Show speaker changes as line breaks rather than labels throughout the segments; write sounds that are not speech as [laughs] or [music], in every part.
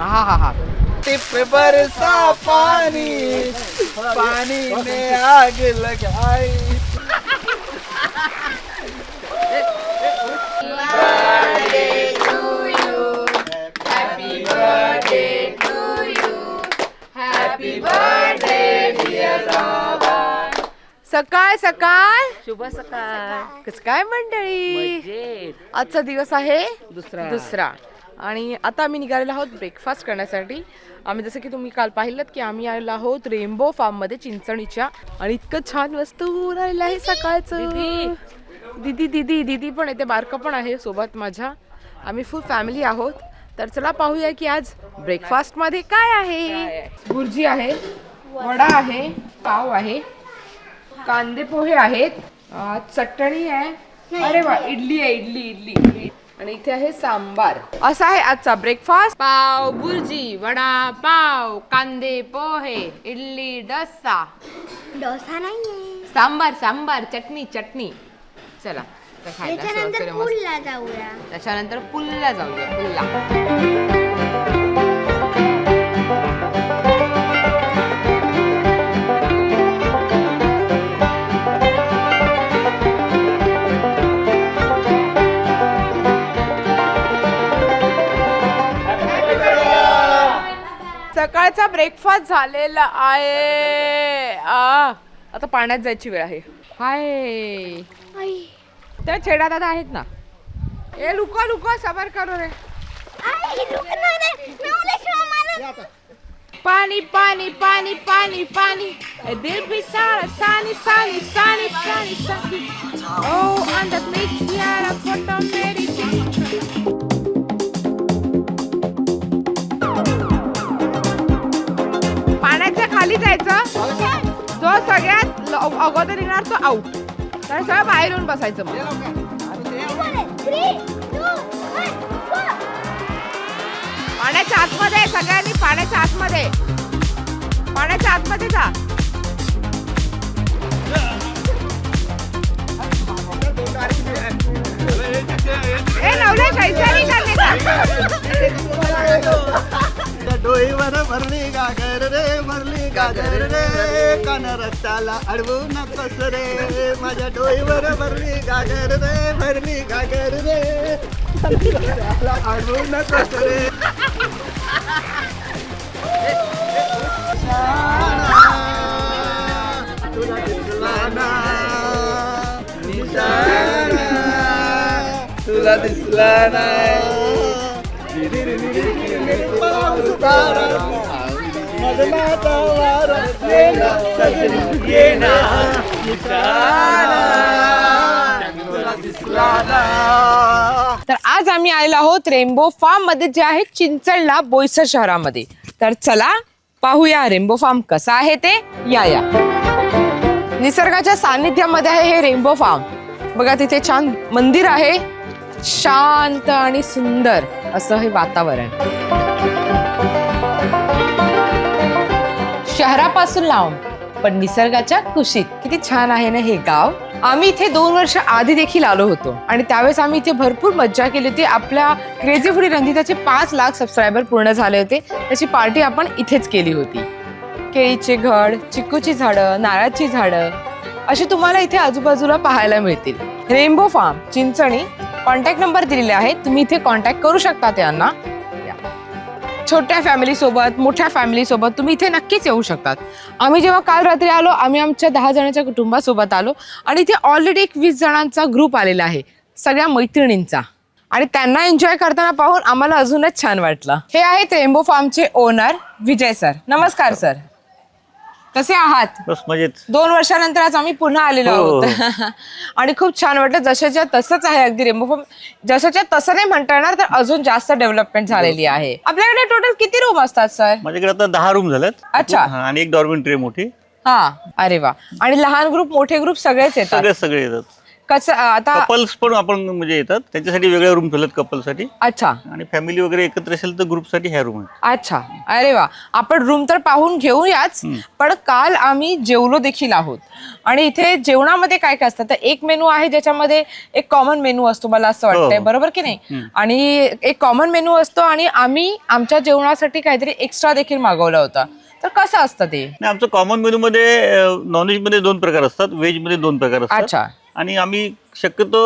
हा हा हा
टिप बरसा पानी पानी में आग लगाई
सकाळ सकाळ.
शुभ सकाळ.
कसं काय मंडळी?
मजेत.
आजचा दिवस आहे
दुसरा.
दुसरा. आणि आता आम्ही निघालेलो आहोत ब्रेकफास्ट करण्यासाठी. आम्ही जसं की तुम्ही काल पाहिलं की आम्ही आलेलो आहोत रेनबो फार्ममध्ये चिंचणीच्या. आणि इतकं छान वस्तू आलेलं आहे सकाळचं. दीदी. दीदी दीदी पण येते बारकं पण आहे सोबत माझ्या. आम्ही फुल फॅमिली आहोत. तर चला पाहूया की आज ब्रेकफास्टमध्ये काय आहे. भुर्जी आहे वडा आहे पाव आहे. कांदे पोहे आहेत. अं, चटणी आहे. अरे वा इडली आहे. इडली इडली इडली आणि इथे आहे सांबार. असा आहे आजचा ब्रेकफास्ट पाव भुर्जी वडा पाव कांदे पोहे इडली डोसा.
डोसा नाहीये.
सांबार सांबार चटणी चटणी. चला आता खायला सुरुवात
त्याच्यानंतर
करूया मस्त.
पूलला जाऊया.
त्याच्यानंतर पुल्ला जाऊया पुल्ला. ब्रेकफास्ट झालेला आहे. आ, आता पाण्यात जायची वेळ आहे. हाय. त्या छेडा दादा आहेत ना? ए लुका लुका सबर करो रे. पानी पानी पानी पानी पानी ए दिल भी सारा सानी सानी सानी सानी सानी ओ अंदर में कियारा फोटो मेरी अगोदर येणार तो आउट तर सगळं बाहेर येऊन बसायचं पाण्याच्या आतमध्ये सगळ्यांनी पाण्याच्या आतमध्ये. पाण्याच्या आतमध्ये जा. ए नवले कैसा निघाले? [laughs] [laughs] का
डोईवर भरली गागर रे भरली गागर रे. कान रस्त्याला अडवू नकोस रे. माझ्या डोईवर भरली गागर रे भरली गागर रे. अडवू नकोस रे. तुला दिसला ना तुला दिसला ना
तर आज आम्ही आलेलो आहोत रेनबो फार्ममध्ये जे आहे चिंचणला बोईसर शहरामध्ये. तर चला पाहूया रेनबो फार्म कसा आहे ते. या या. निसर्गाच्या सानिध्यामध्ये आहे हे रेनबो फार्म. बघा तिथे छान मंदिर आहे. शांत आणि सुंदर. असं हे वातावरण. शहरापासून लांब पण निसर्गाच्या कुशीत. किती छान आहे ना हे गाव. आम्ही इथे दोन वर्ष आधी देखील आलो होतो. आणि त्यावेळेस आम्ही इथे भरपूर मज्जा केली होती. आपल्या क्रेझी फुडी रंजिताचे पाच लाख सबस्क्रायबर पूर्ण झाले होते. त्याची पार्टी आपण इथेच केली होती. केळीचे घड चिकूची झाडं नारळाची झाडं अशी तुम्हाला इथे आजूबाजूला पाहायला मिळतील. Rainbow farm Chinchani contact number दिलेले आहेत. तुम्ही इथे कॉन्टॅक्ट करू शकता त्यांना. छोट्या फॅमिलीसोबत मोठ्या फॅमिली सोबत तुम्ही इथे नक्कीच येऊ शकतात. आम्ही जेव्हा काल रात्री आलो आम्ही आमच्या दहा जणांच्या कुटुंबासोबत आलो आणि इथे ऑलरेडी एक वीस जणांचा ग्रुप आलेला आहे. सगळ्या मैत्रिणींचा. आणि त्यांना एन्जॉय करताना पाहून आम्हाला अजूनच छान वाटलं. हे आहेत रेम्बो फार्मचे ओनर विजय सर नमस्कार सर कसे आहात.
बस मजेत.
दोन वर्षानंतर आज आम्ही पुन्हा आलेलो
हो.
आहोत. [laughs] आणि खूप छान वाटलं जशाच्या तसंच आहे अगदी रेमो फार्म. जशाच्या तसं नाही म्हणता येणार तर अजून जास्त डेव्हलपमेंट झालेली आहे. आपल्याकडे टोटल किती रूम असतात सर
माझ्याकडे आता दहा रूम झाल्यात
अच्छा.
हा, आणि एक डॉर्मेंट्री मोठी.
हा अरे वा. आणि लहान ग्रुप मोठे ग्रुप सगळेच येतात.
सगळे सगळे येतात.
कसं आता
कपल्स पण आपण म्हणजे येतात. त्यांच्यासाठी वेगळ्या रूम ठेवल्यात कपलसाठी
अच्छा.
आणि फॅमिली वगैरे एकत्र असेल तर ग्रुपसाठी ह्या रूम आहेत.
अच्छा. अरे वा. आपण रूम तर पाहून घेऊयाच पण काल आम्ही जेवलो देखील आहोत. आणि इथे जेवणामध्ये काय काय असतं? तर एक मेनू आहे ज्याच्यामध्ये एक कॉमन मेनू असतो मला असं वाटतंय.
हो.
बरोबर की नाही? आणि एक कॉमन मेनू असतो आणि आम्ही आमच्या जेवणासाठी काहीतरी एक्स्ट्रा देखील मागवला होता. तर कसं असतं ते?
नाही आमचं कॉमन मेनू मध्ये नॉनव्हेजमध्ये दोन प्रकार असतात. व्हेजमध्ये दोन प्रकार असतात.
अच्छा.
आणि आम्ही शक्यतो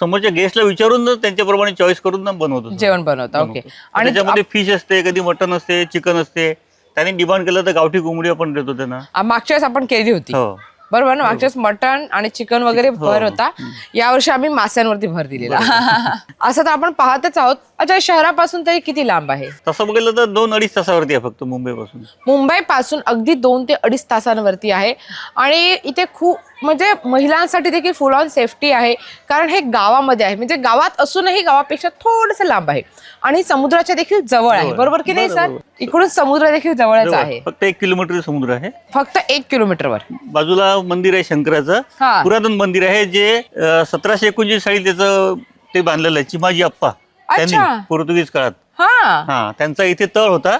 समोरच्या गेस्टला विचारून त्यांच्याप्रमाणे चॉईस करून बनवतो
जेवण बनवता ओके. आणि
त्याच्यामध्ये फिश असते कधी मटन असते चिकन असते. त्यांनी डिमांड केलं तर गावठी कोंबडी आपण देतो त्यांना.
मागच्या वेळेस आपण केली होती.
हो.
बरोबर ना? मागच्या वेळेस मटण आणि चिकन वगैरे भर होता. यावर्षी आम्ही मास्यांवरती भर दिलेला. [laughs] असं तर आपण पाहतच आहोत. अच्छा शहरापासून तरी किती लांब आहे?
तसं बघितलं तर दोन अडीच तासावरती आहे फक्त मुंबईपासून.
मुंबई पासून अगदी दोन ते अडीच तासांवरती आहे. आणि इथे खूप म्हणजे महिलांसाठी देखील फुल ऑन सेफ्टी आहे. कारण हे गावामध्ये आहे. म्हणजे गावात असूनही गावापेक्षा थोडस लांब आहे. आणि समुद्राच्या देखील जवळ आहे. बरोबर की नाही सर. इकडून समुद्र देखील जवळच आहे.
फक्त एक किलोमीटर समुद्र आहे.
फक्त एक किलोमीटरवर
बाजूला मंदिर आहे शंकराचं. पुरातन मंदिर आहे जे सतराशे एकोणचाळीस साली त्याचं ते बांधलेलं आहे. चिमाजी अप्पा. त्यांनी. पोर्तुगीज काळात.
हा.
त्यांचा इथे तळ होता.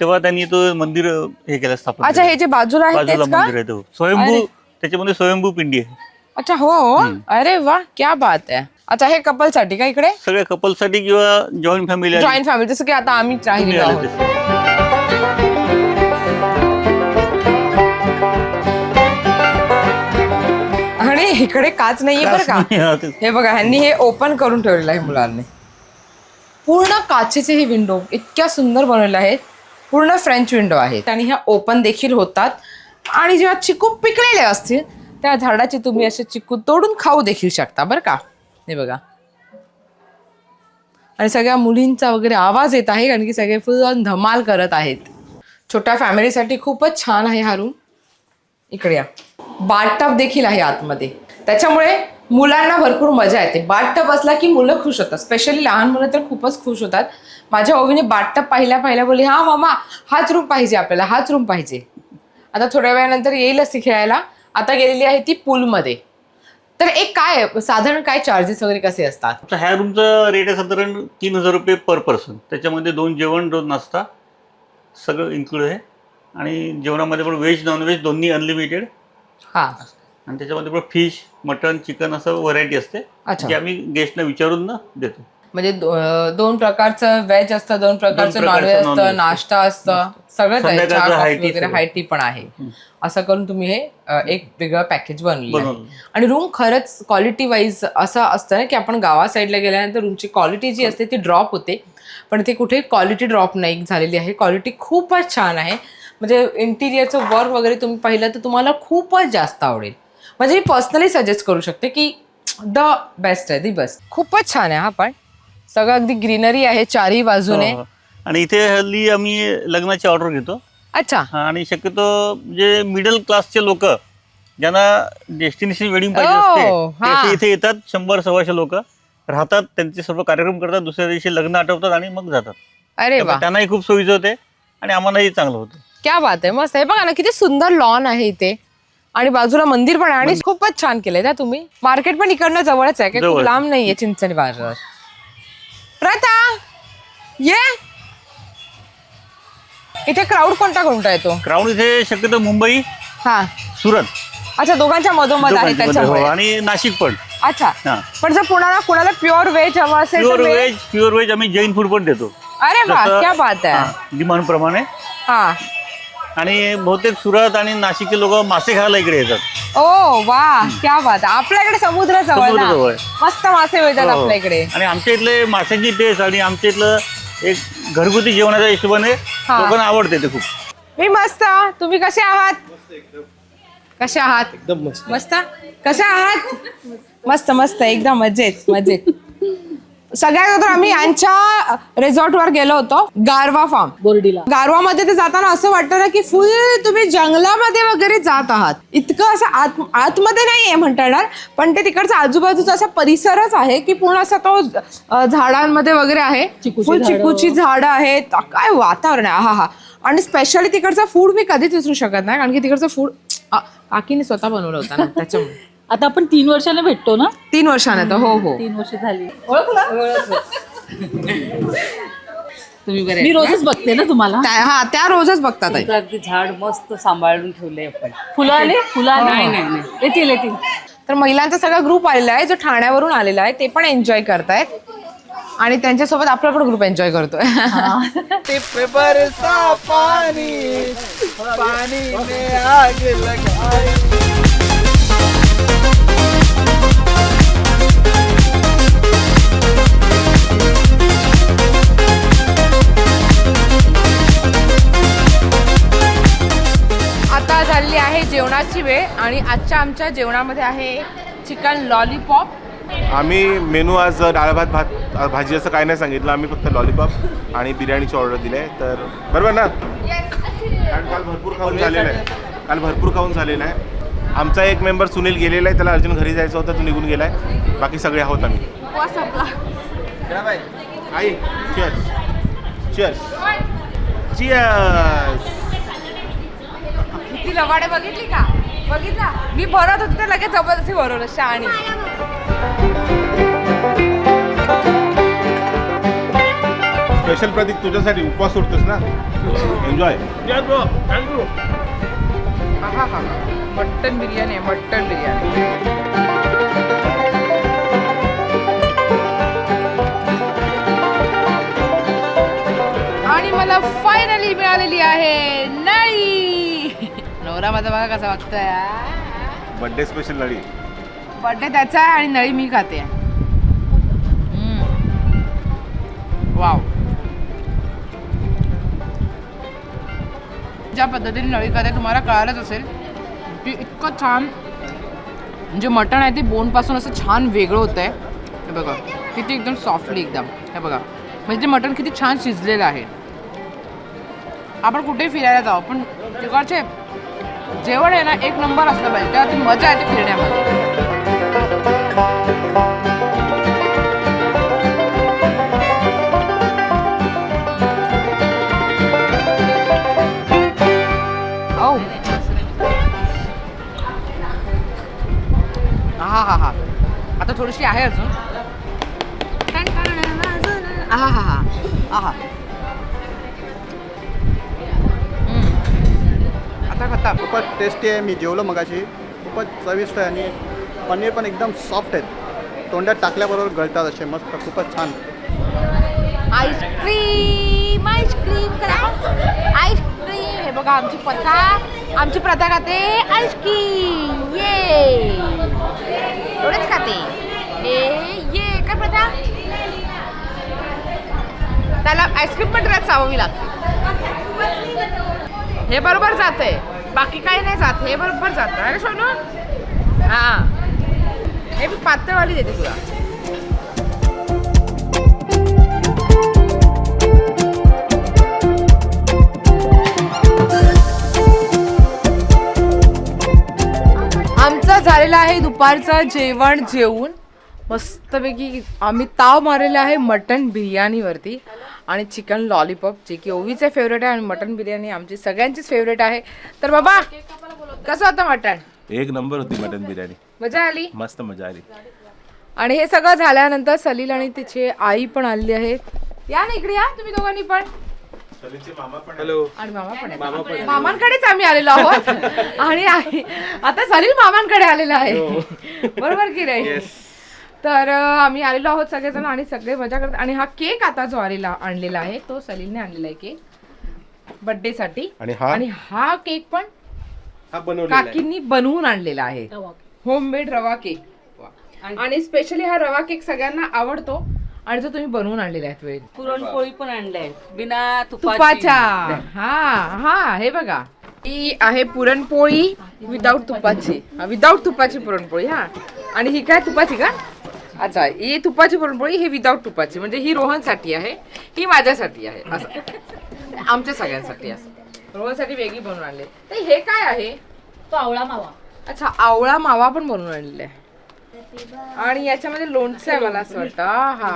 तेव्हा त्यांनी तो मंदिर हे केलं स्थापन
अच्छा. हे जे बाजूला आहे
बाजूला
तेच का?
मंदिर आहे तो. स्वयंभू त्याच्यामध्ये स्वयंभू पिंडी आहे.
अच्छा हो अरे वा क्या बात आहे. अच्छा हे कपलसाठी का इकडे?
सगळ्या कपलसाठी किंवा जॉईंट फॅमिली
जॉईंट फॅमिली जसं की आता आम्ही राहिलेलो आहोत. आणि इकडे काच नाहीये बरं का? हे बघा ह्यांनी हे ओपन करून ठेवलेलं आहे मुलांनी. पूर्ण काचेचे ही विंडो इतक्या सुंदर बनवल्या आहेत. पूर्ण फ्रेंच विंडो आहेत. आणि ह्या ओपन देखील होतात. आणि जेव्हा चिकू पिकलेले असतील त्या झाडाचे तुम्ही असे चिकू तोडून खाऊ देखील शकता बरं का? हे बघा. आणि सगळ्या मुलींचा वगैरे आवाज येत आहे कारण की सगळे फुल ऑन धमाल करत आहेत. छोट्या फॅमिलीसाठी खूपच छान आहे हा रूम इकडे या. बाथटब देखील आहे आतमध्ये. त्याच्यामुळे मुलांना भरपूर मजा येते. बाथटब असला की मुलं खुश होतात. स्पेशली लहान मुलं तर खूपच खुश होतात. माझ्या ओवीने बाथटब पाहिल्या पाहिल्या बोलली हा मामा हाच रूम पाहिजे आपल्याला हाच रूम पाहिजे. आता थोड्या वेळानंतर येईलच ती खेळायला. आता गेलेली आहे ती पूलमध्ये. तर एक काय? साधारण काय चार्जेस वगैरे कसे असतात?
ह्या रूमचं रेट आहे साधारण तीन हजार रुपये पर पर्सन त्याच्यामध्ये दोन जेवण दोन नाश्ता सगळं इन्क्लूड आहे. आणि जेवणामध्ये पण व्हेज नॉनव्हेज दोन्ही अनलिमिटेड
हा.
आणि त्याच्यामध्ये पण फिश मटन चिकन असं व्हरायटी असते.
अच्छा.
जी आम्ही गेस्टना विचारून ना देतो.
म्हणजे दो- दोन प्रकारचं व्हेज असतं दोन प्रकारचं नॉनव्हेज असतं. नाश्ता असतं सगळंच आहे चहा,
tea
वगैरे
सगळं.
हाय टी पण आहे. असं करून तुम्ही हे एक वेगळं पॅकेज बनवलं
बनवलं.
आणि रूम खरंच क्वालिटी वाईज असं असतं ना की आपण गावा साईडला गेल्यानंतर रूमची क्वालिटी जी असते ती ड्रॉप होते. पण ते कुठे क्वालिटी ड्रॉप नाही झालेली आहे. क्वालिटी खूपच छान आहे. म्हणजे इंटिरियरचं वर्क वगैरे तुम्ही पाहिलं तर तुम्हाला खूपच जास्त आवडेल. म्हणजे मी पर्सनली सजेस्ट करू शकते की द बेस्ट आहे दी बेस्ट खूपच छान आहे हा पण सगळं अगदी ग्रीनरी आहे चारही बाजूने.
हो. आणि इथे हल्ली आम्ही लग्नाची ऑर्डर घेतो.
अच्छा.
हा, आणि शक्यतो जे मिडल क्लासचे लोक ज्यांना डेस्टिनेशन वेडिंग पाहिजे असते
हा.
ते असे इथे येतात शंभर सव्वाशे लोक. राहतात त्यांचे सर्व कार्यक्रम करतात दुसऱ्या दिवशी लग्न आटवतात आणि मग जातात.
अरे वा.
त्यामुळे त्यांनाही खूप सोयीचं होते आणि आम्हालाही चांगलं होतं.
क्या बात आहे मस्त. आहे बघा ना किती सुंदर लॉन आहे इथे. आणि बाजूला मंदिर पण आहे आणि खूपच छान केलंय ना तुम्ही? मार्केट पण इकडनं जवळच आहे काही खूप. लांब नाहीये चिंचणी बाजार. प्रथा ये. इथे क्राऊड कोणता कोणता येतो
क्राऊड इथे शक्यतो मुंबई
हा.
सुरत.
अच्छा दोघांच्या मधोमध आहे
हो,
त्याच्यामुळे.
आणि नाशिक पण.
अच्छा.
हा.
पण जर कुणाला कुणाला प्युअर व्हेज हवा असेल
pure
veg?
Veg pure veg आम्ही जैन फूड पण देतो.
अरे वा
जसं-
क्या बात आहे.
डिमांड प्रमाणे
हा.
आणि बहुतेक सुरत आणि नाशिकचे लोक मासे खायला इकडे येतात.
ओ वा क्या बात. आहे आपल्याकडे समुद्र जवळ ना. मस्त मासे मिळतात
हो.
आपल्या इकडे.
आणि आमच्या इथले माशांची टेस्ट आणि आमच्या इथलं एक घरगुती जेवणाच्या हिशोबाने
हा.
लोकांना आवडते ते खूप.
मी मस्त. तुम्ही कसे आहात? कसे आहात? एकदम मस्त. मस्त? कसे आहात? मस्त मस्त. एकदम मजेत मजेत. सगळ्यात अगोदर आम्ही यांच्या रिसॉर्टवर गेलो होतो गारवा फार्म बोर्डीला. गारवामध्ये ते जाताना असं वाटतं ना की फुल तुम्ही जंगलामध्ये वगैरे जात आहात. इतकं असं आत आतमध्ये नाही आहे म्हणता येणार पण ते तिकडचा आजूबाजूचा असा परिसरच आहे की पूर्ण असा तो अ, झाडांमध्ये वगैरे आहे. फुल चिकूची झाडं आहेत. काय वातावरण आहे? हा हा आणि स्पेशली तिकडचं फूड मी कधीच विसरू शकत नाही कारण की तिकडचं फूड काकीने स्वतः बनवलं होतं ना त्याच्यामुळे. [laughs]
आता आपण तीन वर्षाला भेटतो ना?
तीन वर्षाने आता हो हो.
तीन वर्ष झाली.
तुम्ही बरे
मी रोजच बघते ना तुम्हाला.
त्या- हा त्या रोजच बघतात.
तुमचं अगदी झाड मस्त सांभाळून ठेवलंय आपण.
फुलं आले? फुलं आले?
नाही, नाही, नाही.
येतील येतील.
तर महिलांचा सगळा ग्रुप आलेला आहे जो ठाण्यावरून आलेला आहे ते पण एन्जॉय करतायत. आणि त्यांच्यासोबत आपला पण ग्रुप एन्जॉय करतोय.
बरसा में [laughs] आग लगाई.
आता झालेली आहे जेवणाची वेळ आणि आजच्या आमच्या जेवणामध्ये आहे चिकन लॉलीपॉप.
आम्ही मेनू आज डाळ भात भात भाजी असं काय नाही सांगितलं. आम्ही फक्त लॉलीपॉप आणि बिर्याणीची ऑर्डर दिली आहे. तर बरोबर ना? कारण काल भरपूर खाऊन झालेलं आहे. काल भरपूर खाऊन झालेलं आहे. आमचा एक मेंबर सुनील गेलेला आहे. त्याला अर्जंट घरी जायचं होतं. तो निघून गेला आहे बाकी सगळे आहोत आम्ही. आई चिअर्स चिअर्स चिअर्स
किती लवाडे बघितली का? बघितला? मी भरत होते तर लगेच जबरदस्ती भरवलं शहाणी.
स्पेशल प्रतीक तुझ्यासाठी उपवास सोडतोस ना? एन्जॉय
हा हा मटन बिर्याणी आहे मटन बिर्याणी. आणि मला फायनली मिळालेली आहे नवरा माझा बघा कसा वागतोय
बर्थडे स्पेशल नळी
बर्थडे त्याचा आहे आणि नळी मी खाते. वाव ज्या पद्धतीने नळी खाते तुम्हाला कळालंच असेल की इतकं छान म्हणजे मटण आहे ते बोनपासून असं छान वेगळं होतं आहे हे बघा किती एकदम सॉफ्टली एकदम. हे बघा म्हणजे ते मटण किती छान शिजलेलं आहे. आपण कुठेही फिरायला जाऊ पण तिकडचे जेवण आहे ना एक नंबर असलं पाहिजे. तेव्हा ती मजा येते फिरण्यामध्ये. हा हा हा. आता थोडीशी आहे अजून. हा हा हा. आहा खाता
खूपच टेस्टी आहे. मी जेवलो मगाशी. खूपच चविष्ट आहे आणि पनीर पण एकदम सॉफ्ट आहेत. तोंडात टाकल्याबरोबर गळतात असे. मस्त खूपच छान.
आईस्क्रीम आईस्क्रीम करा. Ice cream. हे बघा आमची प्रथा आमची प्रथा खाते आईस्क्रीम. ये. एवढेच खाते. ए ये. काय प्रथा त्याला आईस्क्रीम पण त्याला चावावी लागते. हे बरोबर जाते बाकी काही नाही जात. हे बरोबर जात. अरे सोनू. हा. हे मी पातळवाली देते तुला. आमचं झालेलं आहे दुपारचं जेवण जेवून. मस्तपैकी आम्ही ताव मारलेला आहे मटन बिर्याणीवरती आणि चिकन लॉलीपॉप जे की ओवीचे फेवरेट आहे आणि मटन बिर्याणी आमची सगळ्यांचीच फेवरेट आहे. तर बाबा कसं होतं मटण
एक नंबर होती मटन बिर्याणी.
मजा आली?
मस्त मजा आली.
आणि हे सगळं झाल्यानंतर सलील आणि तिची आई पण आलेली आहे. या ना इकडे या तुम्ही दोघांनी पण. आणि मामा पण आहे. मामांकडेच आम्ही आलेलो आहोत. [laughs] आणि आई- आता सलील मामांकडे आलेला आहे. बरोबर की नाही? तर आम्ही आलेलो आहोत सगळेजण आणि सगळे मजा करतात आणि हा केक आता जो आलेला आणलेला आहे. तो सलीलने आणलेला आहे केक. बर्थडे साठी.
आणि हा?
आणि हा केक पण
हा बनवलेला आहे.
काकींनी बनवून आणलेला आहे. होममेड रवा केक. आणि स्पेशली हा रवा केक सगळ्यांना आवडतो. आणि जो तुम्ही बनवून आणलेला आहे वेळ
पुरणपोळी पण आणलाय बिना तुपाची.
तुपाच्या. हा हा हे बघा. ही आहे पुरणपोळी विदाऊट तुपाची. विदाऊट तुपाची पुरणपोळी हा. आणि ही काय तुपाची का? अच्छा ही तुपाची पुरणपोळी ही विदाऊट तुपाची म्हणजे ही रोहनसाठी आहे ही माझ्यासाठी आहे असं. आमच्या सगळ्यांसाठी असं. रोहनसाठी वेगळी बनवून आणली. तर हे काय आहे?
तो आवळा मावा.
अच्छा आवळा मावा पण बनवून आणलेला आहे. आणि याच्यामध्ये लोणचं आहे मला असं वाटतं. हा हा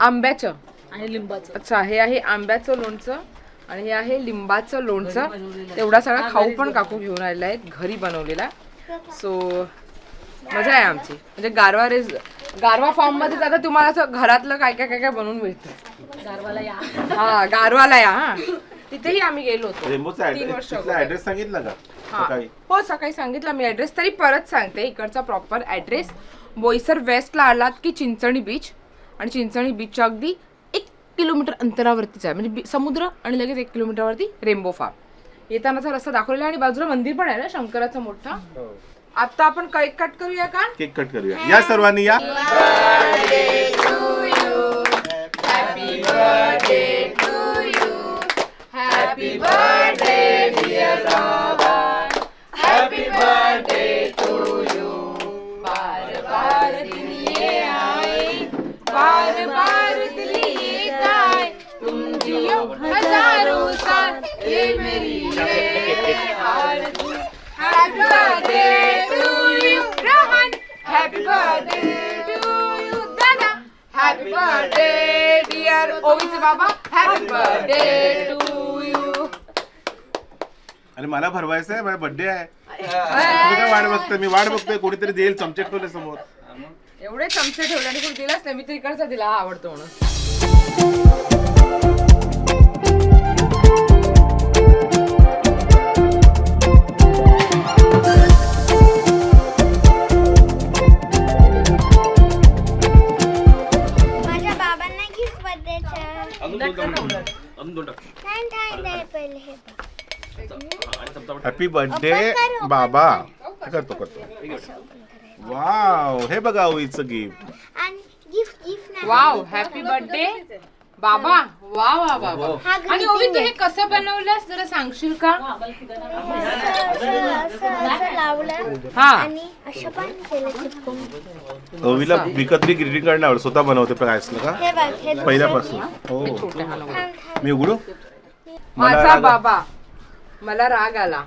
आंब्याचं.
आणि लिंबाचं.
अच्छा हे आहे आंब्याचं लोणचं आणि हे आहे लिंबाचं लोणचं. तेवढा सगळा खाऊ पण काकू घेऊन आलेला आहे घरी बनवलेला. सो मजा आहे आमची. म्हणजे गारवा रेस गारवा फार्ममध्ये जाता तुम्हाला असं घरातलं काय काय काय काय बनवून मिळतं.
गारवाला या.
हा गारवाला या हा. तिथेही आम्ही गेलो होतो. तीन वर्ष
ऍड्रेस
अगोदर.
ऍड्रेस सांगितला का?
हा.
सकाळी.
हो सकाळी सांगितलं मी ऍड्रेस तरी परत सांगते इकडचा प्रॉपर ऍड्रेस बोईसर वेस्टला आलात की चिंचणी बीच आणि चिंचणी बीचच्या अगदी एक किलोमीटर अंतरावरतीच आहे. म्हणजे बी- समुद्र आणि लगेच एक किलोमीटरवरती रेम्बो फार्म येतानाचा रस्ता दाखवलेला आहे आणि बाजूला मंदिर पण आहे ना शंकराचं मोठं? आता आपण केक कट करूया का?
केक कट करूया. या सर्वांनी या.
Happy birthday dear happy birthday to you happy birthday dear ओवीचे बाबा हॅपी बर्थडे टू यू
आणि मला भरवायचं आहे माझा बर्थडे आहे. तुम्ही काय वाट बघतोय? मी वाट बघतोय कोणीतरी देईल चमचे ठेवले समोर.
एवढे चमचे ठेवले आणि कोणी दिलाच नाही मी तर इकडचा दिला हा आवडतो म्हणून.
बर्थडे बाबा. करतो करतो. वाव हे बघा ओईचं गिफ्ट
आणि गिफ्ट गिफ्ट नाही.
वाव हॅपी बर्थडे बाबा वा वा वा वा
हा
आणि ओवी तू हे कसं बनवलंस? जरा सांगशील का? हा.
पण
ओवीला विकत्री ग्रीटिंग कार्ड आवड स्वतः बनवते काय असलं का? पहिल्यापासून. हो.
हा.
मी उघडू?
माझा बाबा. मला राग आला.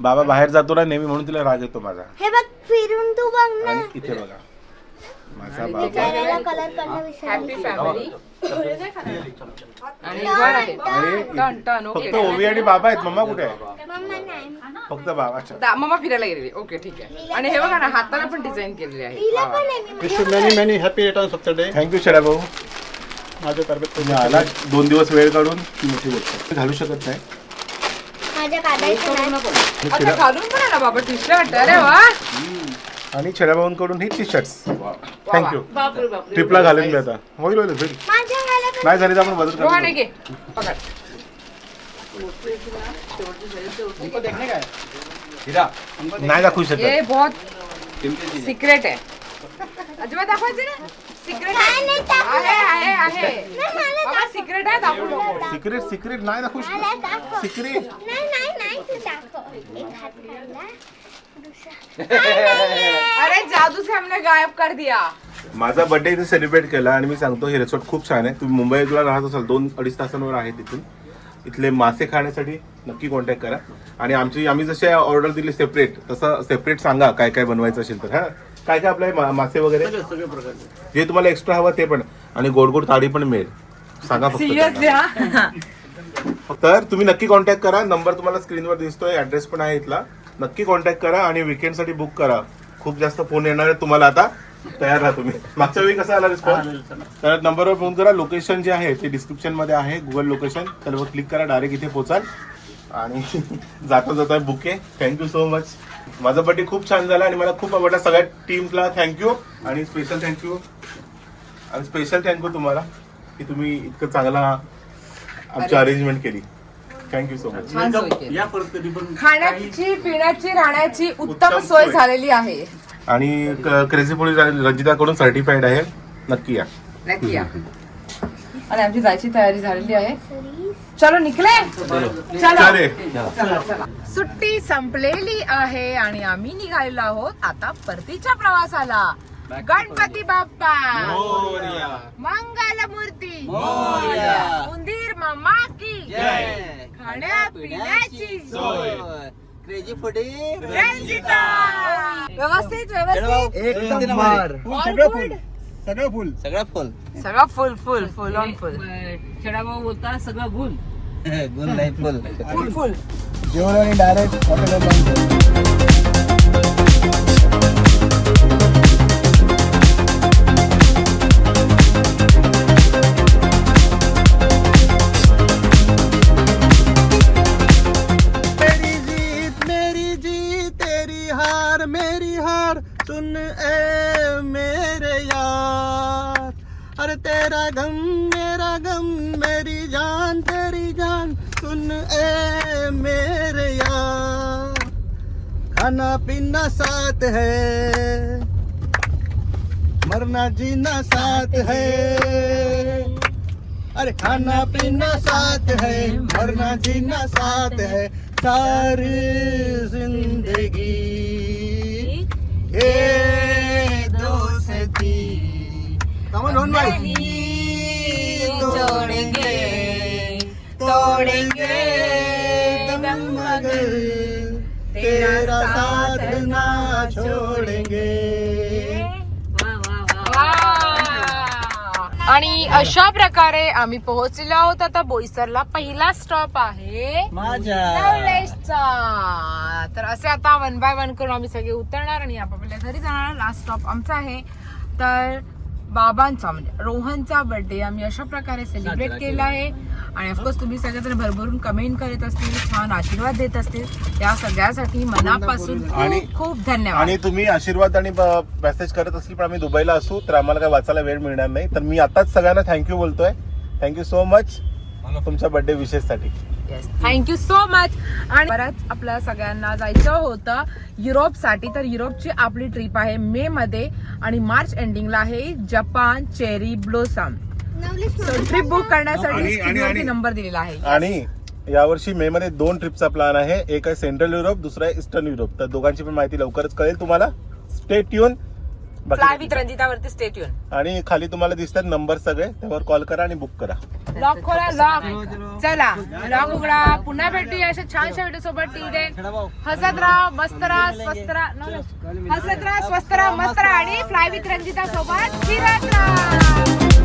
बाबा बाहेर जातो ना नेहमी म्हणून तिला राग येतो माझा.
हे बघ फिरून तू बघ ना.
आणि इथे बघा. माझा बाबा.
चेहऱ्याला कलर करणं
हॅपी
विसरली
फॅमिली आणि वर आहे.
आणि
टन टन ओके
फक्त ओवी आणि बाबा आहेत. मम्मा कुठे आहे?
मम्मा नाही.
फक्त बाबा अच्छा.
दा- मम्मा फिरायला गेलेली. ओके ठीक आहे. आणि हे बघा ना हाताला पण डिझाईन केलेली आहे.
तिला. पण आहे मी
wish many many happy returns of the day
thank you शरा भाऊ.
माझ्या तर्फे
तुम्ही आला दोन दिवस वेळ काढून ती मोठी गोष्ट. घालू शकत नाही.
माझ्या काढायचं नाही
अच्छा घालून पण आला बाबा टी शर्ट अरे वा.
आणि छेडाभाऊंकडून हे टी शर्ट्स थँक्यू
बापरे बापरे
ट्रिपला घालून मी आता होईल होईल होईल.
माझ्या घाला पण
नाही झाली तर आपण बदल
रोहाने
करू
घे. पकड.
नाही दाखवू शकत.
ये बहुत सिक्रेट आहे. अजिबात दाखवायचे ना सिक्रेट. आहे. आहे आहे बाबा सिक्रेट आहे दाखवू नको.
सिक्रेट सिक्रेट नाही दाखवू शकत. सिक्रेट
नाही नाही नाही तू दाखव. एक हात काढला दुसरा. [laughs]
अरे जादू से हमने गायब कर दिया.
माझा बर्थडे इथे सेलिब्रेट केला आणि मी सांगतो हे रिसॉर्ट खूप छान आहे. तुम्ही मुंबईला राहत असाल दोन अडीच तासांवर आहे तिथून. इथले मासे खाण्यासाठी नक्की कॉन्टॅक्ट करा. आणि आमची आम्ही जसे ऑर्डर दिली सेपरेट तसं सेपरेट सांगा काय काय बनवायचं असेल तर हा? काय काय आपलं आहे? मा- मासे वगैरे?
सगळे प्रकारचे.
जे तुम्हाला एक्स्ट्रा हवं ते पण. आणि गोड गोड थाळी पण मिळेल. सांगा फक्त.
सिरियसली
त्यांना.
हा
तर तुम्ही नक्की कॉन्टॅक्ट करा. नंबर तुम्हाला स्क्रीनवर दिसतोय. ऍड्रेस पण आहे इथला. नक्की कॉन्टॅक्ट करा आणि weekend साठी बुक करा. खूप जास्त फोन येणार आहे तुम्हाला आता. तयार राहा तुम्ही. मागच्या वेळी कसा आला रिस्पॉन्स तर नंबरवर फोन करा. लोकेशन जे आहे ते डिस्क्रिप्शनमध्ये आहे. गुगल लोकेशन त्यावर क्लिक करा. डायरेक्ट इथे पोचाल. आणि जाता जाता bouquet thank you so much माझा बर्थडे खूप छान झाला आणि मला खूप आवडला. सगळ्या टीम्सला थँक्यू आणि स्पेशल थँक्यू आणि स्पेशल थँक्यू तुम्हाला की तुम्ही इतकं चांगला आमची अरेंजमेंट केली. Thank you so much.
या परत कधी पण
खाण्याची पिण्याची राहण्याची उत्तम
उत्तम
सोय.
सोय.
झालेली आहे.
आणि क्रेझी पोळी रंजिताकडून सर्टिफाईड आहे. नक्की या.
नक्की या. आणि आमची जायची तयारी झालेली आहे. चलो निघले चलो. सुट्टी संपलेली आहे आणि आम्ही निघालेलो आहोत आता परतीच्या प्रवासाला. गणपती बाप्पा. मंगल मूर्ती उंदीर मामा की. खाण्या पिण्याची
क्रेजी फुडी
रंजिता. व्यवस्थित व्यवस्थित.
एकदम मार सगळं फुल. सगळं फुल.
सगळं फुल
फुल फुल ऑन फुल
चढाभाऊ बोलता सगळं गुल. [laughs]
गुल नाही फुल.
फुल फुल.
जेवण आणि डायरेक्ट खाना पीना साथ है। मरना जीना साथ है। अरे खाना पीना साथ है, मरना जीना साथ है। सारी ज़िंदगी ये दोस्ती। कमन रोहन भाई। जोड़ेंगे तोड़ेंगे। तेरा साथ ना छोड़ेंगे
आणि अशा प्रकारे आम्ही पोहोचलो आहोत आता बोईसरला. पहिला स्टॉप आहे नवलेशचा. तर असे आता वन बाय वन करून आम्ही सगळे उतरणार आणि आपापल्या घरी जाणार. लास्ट स्टॉप आमचा आहे. तर बाबांचा म्हणजे रोहनचा बर्थडे आम्ही अशा प्रकारे सेलिब्रेट केला. आहे. आणि ऑफकोर्स तुम्ही सगळेजण भरभरून कमेंट करत असतील छान आशीर्वाद देत असतील. त्या सगळ्यासाठी मनापासून
आणि-
खूप धन्यवाद.
आणि तुम्ही आशीर्वाद आणि मेसेज करत असेल पण आम्ही दुबईला असू तर आम्हाला काय वाचायला वेळ मिळणार नाही. तर मी आताच सगळ्यांना थँक्यू बोलतोय. थँक्यू सो मच तुमच्या बर्थडे विशेषसाठी
थँक्यू सो मच आणि परत आपल्या सगळ्यांना जायचं होतं युरोपसाठी. तर युरोपची आपली ट्रिप आहे मे मध्ये आणि मार्च एंडिंगला आहे Japan cherry blossom. So trip book करण्यासाठी
आणि- आणि-
स्क्रीनवरती
आणि-
नंबर दिलेला आहे.
आणि यावर्षी मे मध्ये दोन ट्रिपचा प्लॅन आहे. एक आहे सेंट्रल युरोप दुसरा आहे ईस्टर्न युरोप तर दोघांची पण माहिती लवकरच कळेल तुम्हाला. स्टे ट्यून
फ्लाय विथ रंजितावरती स्टेट येऊन
आणि खाली तुम्हाला दिसतात नंबर सगळे. त्यावर कॉल करा आणि बुक करा.
लॉक खोला लॉक चला लॉक उघडा. पुन्हा भेटूया अशा छानशा व्हिडिओ सोबत. टिल दे हसत राहा मस्त राहा स्वस्त राहा. हसत राहा स्वस्त राहा मस्त राहा. आणि फ्लाय विथ रंजिता सोबत. फिरत राहा.